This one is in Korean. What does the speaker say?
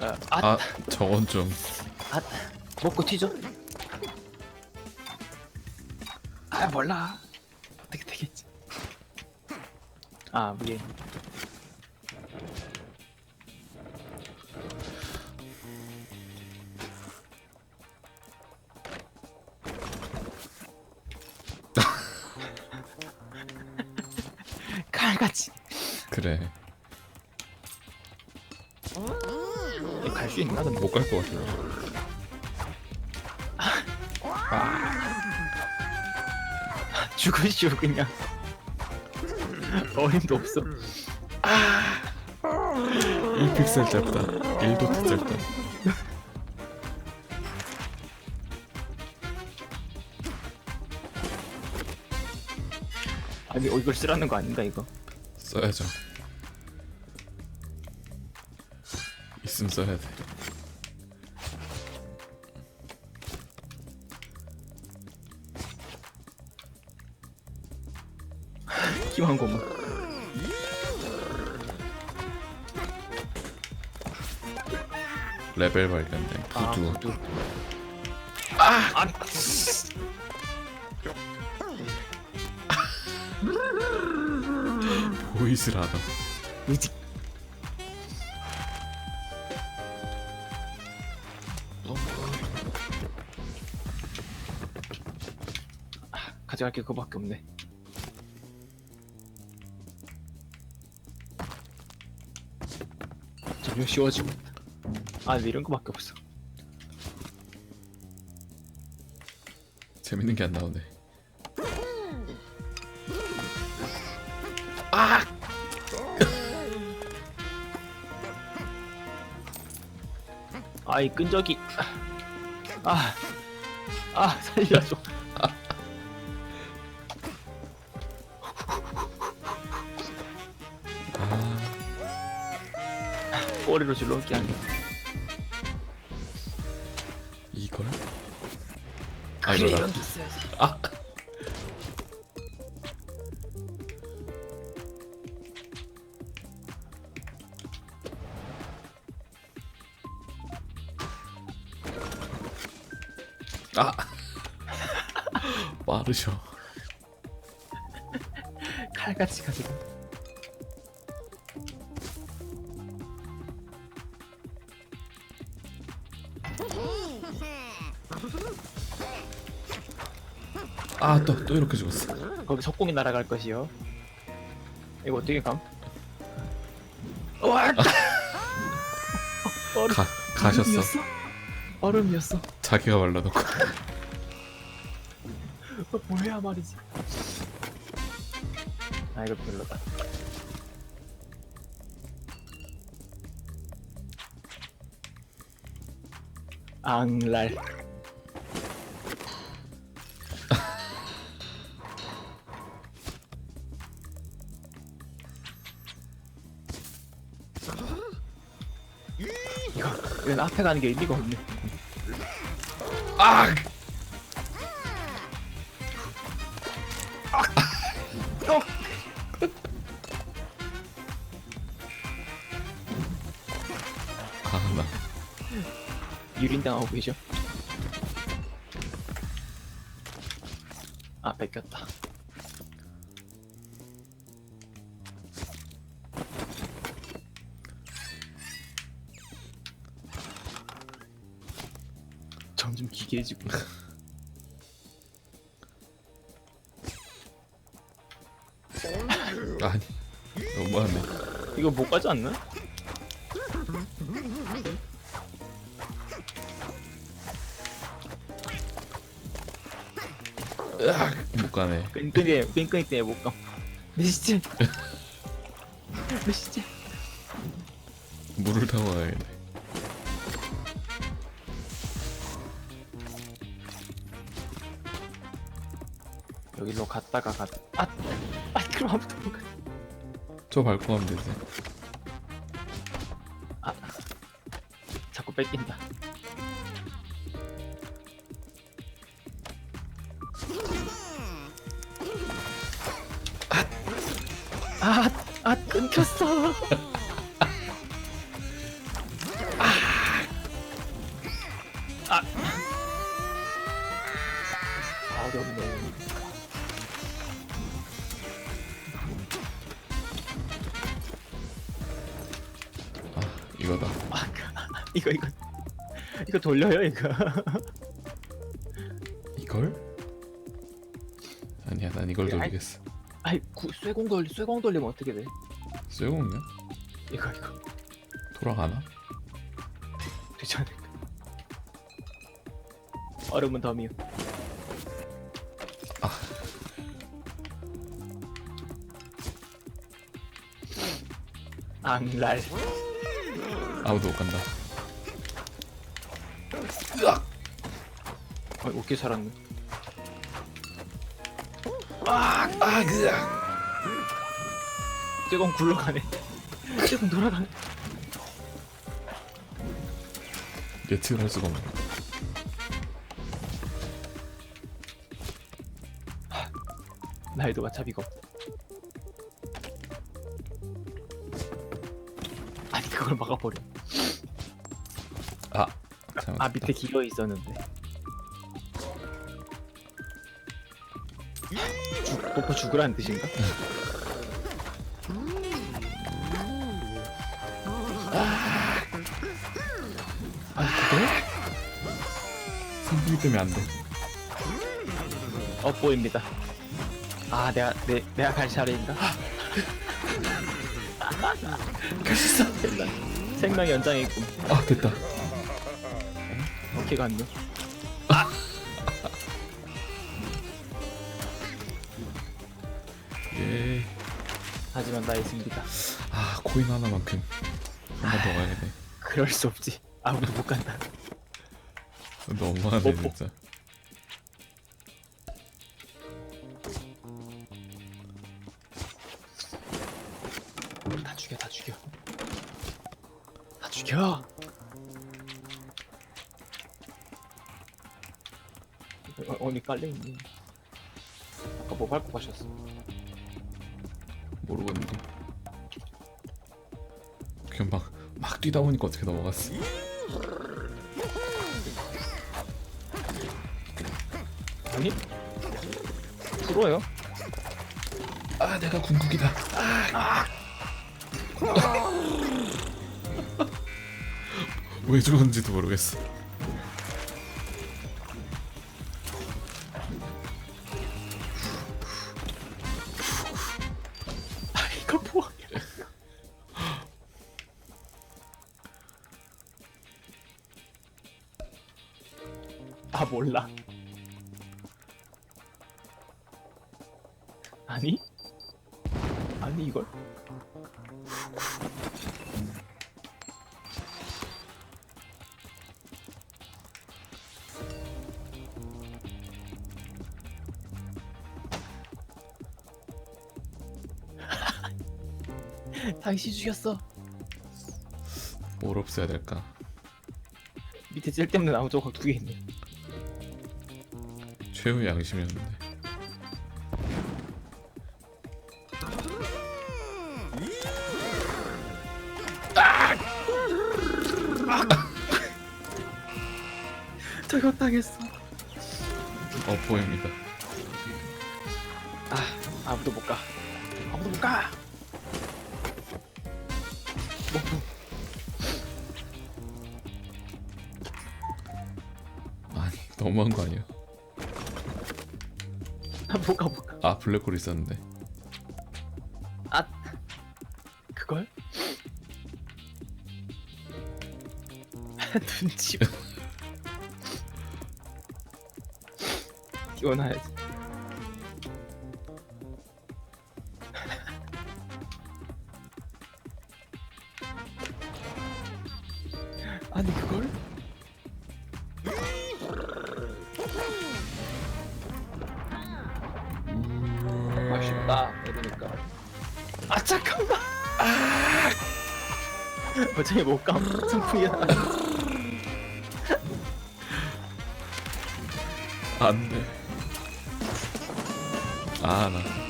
어, 아, 아 저건 좀. 아, 먹고 튀죠? 아 몰라. 어떻게 되겠지? 아 위에 칼같이. 그래 갈 수 있나 근데 못갈 것 같아요. 죽으시오 그냥 어림도 없어 1픽셀 짧다. 1도트 짧다. 아니 어, 이걸 쓰라는 거 아닌가 이거 써야죠. 있음 써야 돼. 희망 고문 레벨 발견된 아 부두. 구두 아! 아! 보이스라다. 가져갈 게 그거밖에 없네. 점점 쉬워지고 있다. 아 근데 이런 거밖에 없어. 재밌는 게 안 나오네. 아이 끈적이. 아, 아 살려줘 꼬리로 줄넘기 하네 이걸? 아. 게 있어야지 아아 빠르셔. 칼같이 가지고 아 또 또 이렇게 죽었어. 거기 석공이 날아갈 것이요 이거 어떻게 감? 와! 얼음, 가 가셨어. 얼음이었어? 얼음이었어 자기가 말라놓고. 어, 뭐야 말이지 아 이거 별로다 앙랄 이거 이건 앞에 가는 게 의미가 없네 아 어! 아, 나 유린당하고 계셔. 아, 뺏겼다. 점점 기괴해지고. 아니 너무하네. 이거 못 가지 않나? 으악, 못 가네. 끈끈이, 끈끈이 때문에 못 가. 메시지. 메시지. 물을 타고 가야겠네. 여기로 갔다가 갔. 아, 아, 그럼 아무도 못 가. 저 밟고 가면 되지. 아, 자꾸 뺏긴다. 아, 아, 끊겼어. 이거 이거 이거 돌려요 이거. 이걸? 아니야, 난 이걸. 돌리겠어. 아이 구, 쇠공 돌리 쇠공 돌리면 어떻게 돼? 쇠공이야? 이거 이거 돌아가나? 되지 않을까? 얼음은 덤이요. 아. 앙랄. 아무도 못 간다. 어, 어떻게 살았네. 아, 그야. 쇠공 굴러가네. 쇠공 돌아가네. 예측을 할 수가 없네. 나이도가 차비가 없다. 아니 그걸 막아버려. 아, 잘못. 아 밑에 기어 있었는데. 죽, 뽀뽀 죽으라는 뜻인가? 아 그래? 선풍기 때문에 안 돼. 어 보입니다. 아 내가 내 내가 갈 차례인가? 갈수 있어. 생명 연장에 있군. 아, 됐다. 어떻게 갔노? 예. 하지만 나의 승리다. 아, 코인 하나만큼 한 번 더 가야겠네. 그럴 수 없지. 아무도 못 간다. 너무하네 뽀뽀. 진짜. 다 죽여, 다 죽여. 다 죽여. 어, 언니 깔려 있네. 아까 뭐 밟고 가셨어? 모르겠는데. 그냥 막, 막 뛰다 보니까 어떻게 넘어갔어. 아니? 프로요? 아, 내가 궁극이다. 아. 왜 죽었는지도 모르겠어. 몰라. 아니? 아니 이걸? 당신 죽였어. 뭘 없애야 될까? 밑에 쓸데없는 나무 조각 두 개 있네. 최후의 양심이었는데. 저거 당했어. 어 보입니다. 아 아무도 못 가. 아무도 못 가. 뭐, 아니 너무한 거 아니야? 못 가, 못 가. 아 블랙홀 있었는데. 아 그걸? 눈치 봐. 끼워놔야지 아니 그걸? 이러니까. 아 잠깐만. 아. 어차피 못 감. 승풍이 나. 안 돼. 아 나.